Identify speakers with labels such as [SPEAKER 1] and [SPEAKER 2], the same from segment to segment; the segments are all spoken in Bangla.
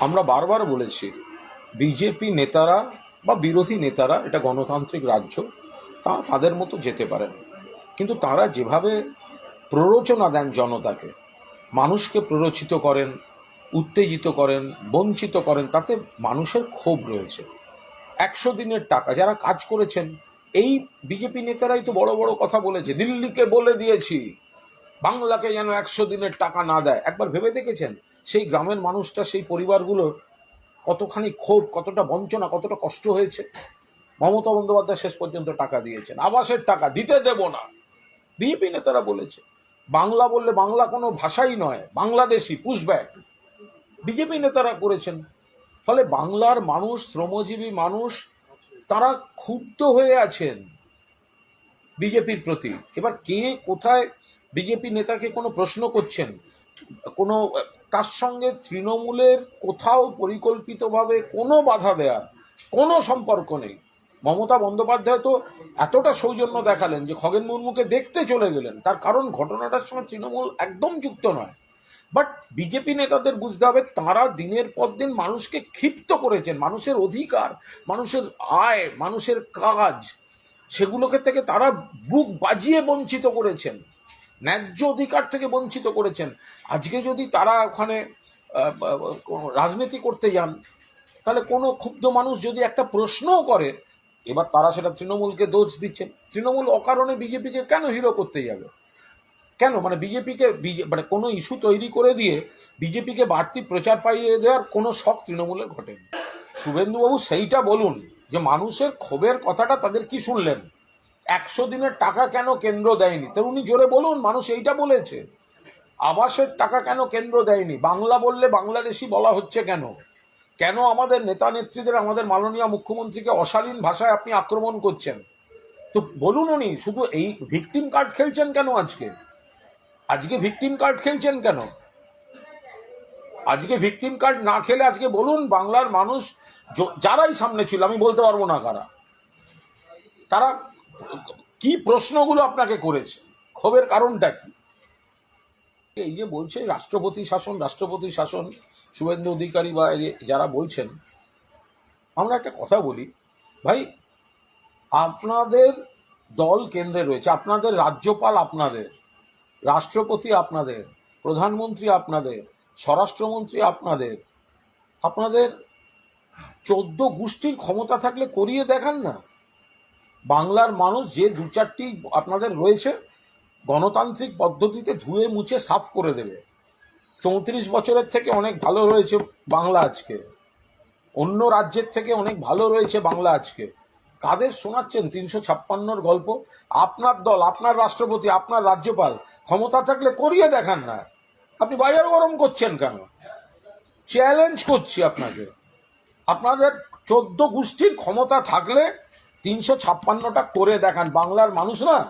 [SPEAKER 1] আমরা বারবার বলেছি, বিজেপি নেতারা বা বিরোধী নেতারা, এটা গণতান্ত্রিক রাজ্য, তা তাদের মতো যেতে পারেন। কিন্তু তারা যেভাবে প্ররোচনা দেন জনতাকে, মানুষকে প্ররোচিত করেন, উত্তেজিত করেন, বঞ্চিত করেন, তাতে মানুষের ক্ষোভ রয়েছে। একশো দিনের টাকা যারা কাজ করেছেন, এই বিজেপি নেতারাই তো বড় বড় কথা বলেছে, দিল্লিকে বলে দিয়েছি। বাংলাকে যেন একশো দিনের টাকা না দেয়। একবার ভেবে দেখেছেন? সেই গ্রামের মানুষটা, সেই পরিবারগুলোর কতখানি ক্ষোভ, কতটা বঞ্চনা, কতটা কষ্ট হয়েছে? মমতা বন্দ্যোপাধ্যায় শেষ পর্যন্ত টাকা দিয়েছেন। আবাসের টাকা দিতে দেব না। বিজেপি নেতারা বলেছে, বাংলা বললে বাংলা কোনো ভাষাই নয় বাংলাদেশি পুশব্যাক বিজেপি নেতারা করেছেন। ফলে বাংলার মানুষ, শ্রমজীবী মানুষ, তারা ক্ষুব্ধ হয়ে আছেন বিজেপির প্রতি। এবার কে কোথায় বিজেপি নেতাকে কোনো প্রশ্ন করছেন? কোনো, তার সঙ্গে তৃণমূলের কোথাও পরিকল্পিতভাবে কোনো বাধা দেয়া কোনো সম্পর্ক নেই। মমতা বন্দ্যোপাধ্যায় তো এতটা সৌজন্য দেখালেন যে খগেন মুর্মুকে দেখতে চলে গেলেন। তার কারণ ঘটনাটার সঙ্গে তৃণমূল একদম যুক্ত নয়। বাট বিজেপি নেতাদের বুঝতে হবে, তাঁরা দিনের পর দিন মানুষকে ক্ষিপ্ত করেছেন। মানুষের অধিকার, মানুষের আয়, মানুষের কাজ, সেগুলোকে থেকে তারা বুক বাজিয়ে বঞ্চিত করেছেন। ন্যায্য অধিকার থেকে বঞ্চিত করেছেন। আজকে যদি তারা ওখানে রাজনীতি করতে যান, তাহলে কোনো ক্ষুব্ধ মানুষ যদি একটা প্রশ্নও করে, এবার তারা সেটা তৃণমূলকে দোষ দিচ্ছেন তৃণমূল অকারণে বিজেপিকে কেন হিরো করতে যাবে? কেন? মানে বিজেপিকে মানে কোনো ইস্যু তৈরি করে দিয়ে বিজেপিকে বাড়তি প্রচার পাইয়ে দেওয়ার কোনো শখ তৃণমূলের ঘটেনি। শুভেন্দুবাবু সেইটা বলুন যে মানুষের ক্ষোভের কথাটা তাদের কি শুনলেন? একশো দিনের টাকা কেন কেন্দ্র দেয়নি? তো উনি জোরে বলুন, মানুষ এইটা বলেছে। আবাসের টাকা কেন কেন্দ্র দেয়নি? বাংলা বললে বাংলাদেশি বলা হচ্ছে কেন? কেন আমাদের নেতা নেত্রীদের, আমাদের মাননীয় মুখ্যমন্ত্রীকে অশালীন ভাষায় আপনি আক্রমণ করছেন? তো বলুন উনি, শুধু এই ভিকটিম কার্ড খেলছেন কেন আজকে? আজকে ভিকটিম কার্ড খেলছেন কেন? আজকে ভিকটিম কার্ড না খেলে আজকে বলুন, বাংলার মানুষ যারাই সামনে ছিল, আমি বলতে পারব না কারা। তারা কি প্রশ্নগুলো আপনাকে করেছে? ক্ষোভের কারণটা কি? এই যে বলছে, রাষ্ট্রপতি শাসন রাষ্ট্রপতি শাসন, শুভেন্দু অধিকারী বা যারা বলছেন, আমরা একটা কথা বলি, ভাই, আপনাদের দল কেন্দ্রে রয়েছে, আপনাদের রাজ্যপাল আপনাদের, রাষ্ট্রপতি আপনাদের, প্রধানমন্ত্রী আপনাদের, স্বরাষ্ট্রমন্ত্রী আপনাদের আপনাদের চোদ্দ গোষ্ঠীর ক্ষমতা থাকলে করিয়ে দেখান না। বাংলার মানুষ যে দু চারটি আপনাদের রয়েছে, গণতান্ত্রিক পদ্ধতিতে ধুয়ে মুছে সাফ করে দেবে। চৌত্রিশ বছরের থেকে অনেক ভালো রয়েছে বাংলা আজকে। অন্য রাজ্যের থেকে অনেক ভালো রয়েছে বাংলা আজকে। কাদের শোনাচ্ছেন তিনশো ছাপ্পান্নর গল্প? আপনার দল, আপনার রাষ্ট্রপতি, আপনার রাজ্যপাল, ক্ষমতা থাকলে করিয়ে দেখান না। আপনি বাজার গরম করছেন কেন? চ্যালেঞ্জ করছি আপনাকে। আপনাদের চোদ্দ গোষ্ঠীর ক্ষমতা থাকলে তিনশো ছাপ্পান্নটা করে দেখান, বাংলার মানুষ না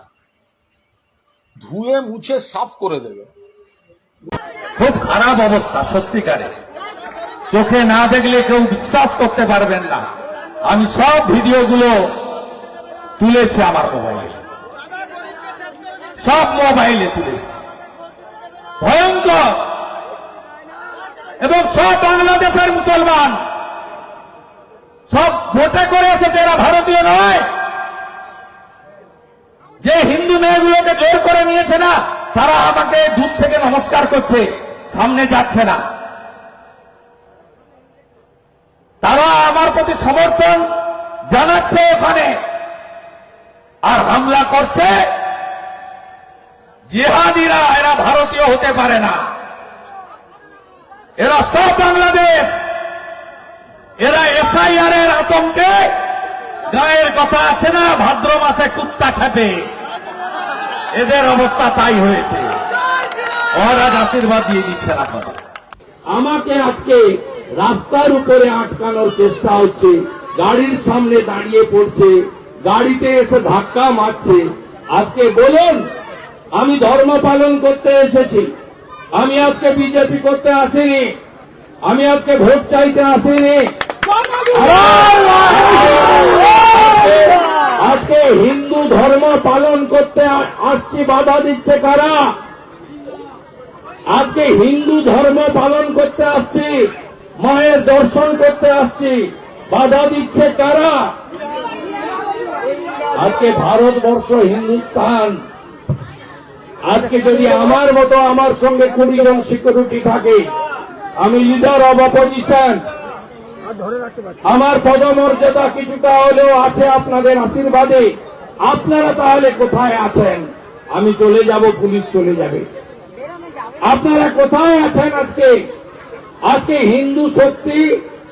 [SPEAKER 1] ধুয়ে মুছে সাফ করে দেবে।
[SPEAKER 2] খুব খারাপ অবস্থা, সত্যিকারে। চোখে না দেখলে কেউ বিশ্বাস করতে পারবেন না। আমি সব ভিডিওগুলো তুলেছি আমার মোবাইলে। সব মোবাইলে তুলেছি। ভয়ঙ্কর। এবং সব বাংলাদেশের মুসলমান। সব ভোটে করে এসেছে এরা ভারতীয় নয়। যে হিন্দু মেয়েগুলোকে জোর করে নিয়েছে না, তারা আমাকে দূর থেকে নমস্কার করছে, সামনে যাচ্ছে না। তারা আমার প্রতি সমর্থন জানাচ্ছে ওখানে। আর হামলা করছে, জিহাদিরা, এরা ভারতীয় হতে পারে না। এরা সব বাংলাদেশ। এরা এসআইআর এর আতঙ্কে। গায়ের কথা আছে না, ভাদ্র মাসে কুত্তা খেতে এদের অবস্থা তাই হয়েছে। মহারাজ আশীর্বাদ দিয়ে দিচ্ছেন আপনাদের।
[SPEAKER 3] আমাকে আজকে রাস্তার উপরে আটকানোর চেষ্টা হচ্ছে। গাড়ির সামনে দাঁড়িয়ে পড়ছে। গাড়িতে এসে ধাক্কা মারছে। আজকে বলুন, আমি ধর্ম পালন করতে এসেছি। আমি আজকে বিজেপি করতে আসিনি। আমি আজকে ভোট চাইতে আসিনি। আজকে হিন্দু ধর্ম পালন করতে আসছি, বাধা দিচ্ছে কারা? আজকে হিন্দু ধর্ম পালন করতে আসছি, মায়ের দর্শন করতে আসছি, বাধা দিচ্ছে কারা? আজকে ভারতবর্ষ হিন্দুস্তান। আজকে যদি আমার মতো আমার সঙ্গে কুড়ি জন সিকিউরিটি থাকে, আমি লিডার অব অপোজিশন আমার পদমর্যাদা কিছুটা হলেও আছে আপনাদের আশীর্বাদে। আপনারা তাহলে কোথায় আছেন? আমি চলে যাব পুলিশ চলে যাবে। আপনারা কোথায় আছেন আজকে? আজকে হিন্দু শক্তি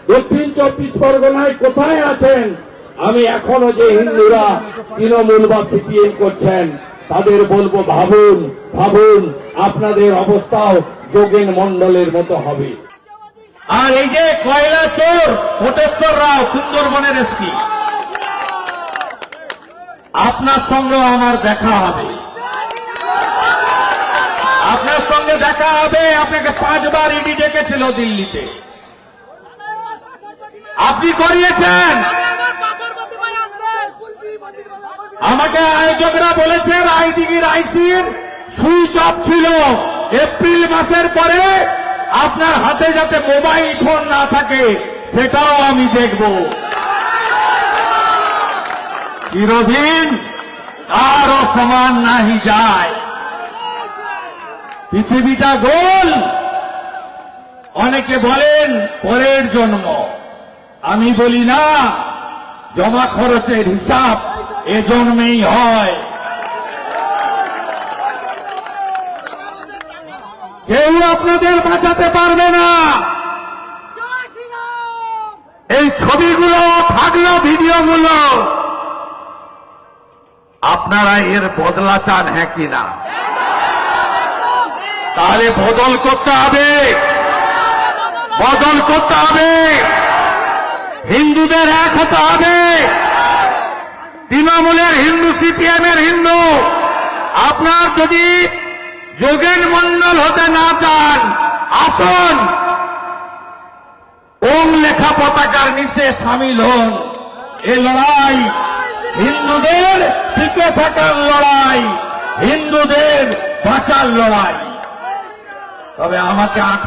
[SPEAKER 3] দক্ষিণ চব্বিশ পরগনায় কোথায় আছেন? আমি এখনও যে হিন্দুরা তৃণমূল বা সিপিএম করছেন তাদের বলব ভাবুন ভাবুন আপনাদের অবস্থাও যোগেন মন্ডলের মতো হবে।
[SPEAKER 2] আর এই যে কয়লা চোর, কোটেশ্বর রাও, সুন্দরবনের এসপি। আপনার সঙ্গে আমার দেখা হবে। আপনার সঙ্গে দেখা হবে, আপনাকে পাঁচবার ইডি ডেকেছিল দিল্লিতে। আপনি করিয়েছেন। আমাকে আয়োজকরা বলেছেন আইডিবির আইসির সুইচ অফ ছিল। এপ্রিল মাসের পরে আপনার হাতে যাতে মোবাইল ফোন না থাকে, সেটাও আমি দেখব। চিরদিন কারও সমান নাহি যায়। পৃথিবীটা গোল। অনেকে বলেন, পরের জন্ম। আমি বলি না, জমা খরচের হিসাব এ জন্মেই হয়। কেউ আপনাদের বাঁচাতে পারবে না। এই ছবিগুলো থাকল ভিডিওগুলো। আপনারা এর বদলা চান হ্যাঁ কিনা তাহলে বদল করতে হবে। বদল করতে হবে। হিন্দুদের এক হতে হবে। তৃণমূলের হিন্দু সিপিএম এর হিন্দু, আপনার যদি যোগেন মন্ডল হতে না চান, আসন। ওম লেখা পতাকার নিচে সামিল হন। এ লড়াই হিন্দুদের টিকে থাকার লড়াই, হিন্দুদের বাঁচার লড়াই। তবে আমাকে আটকে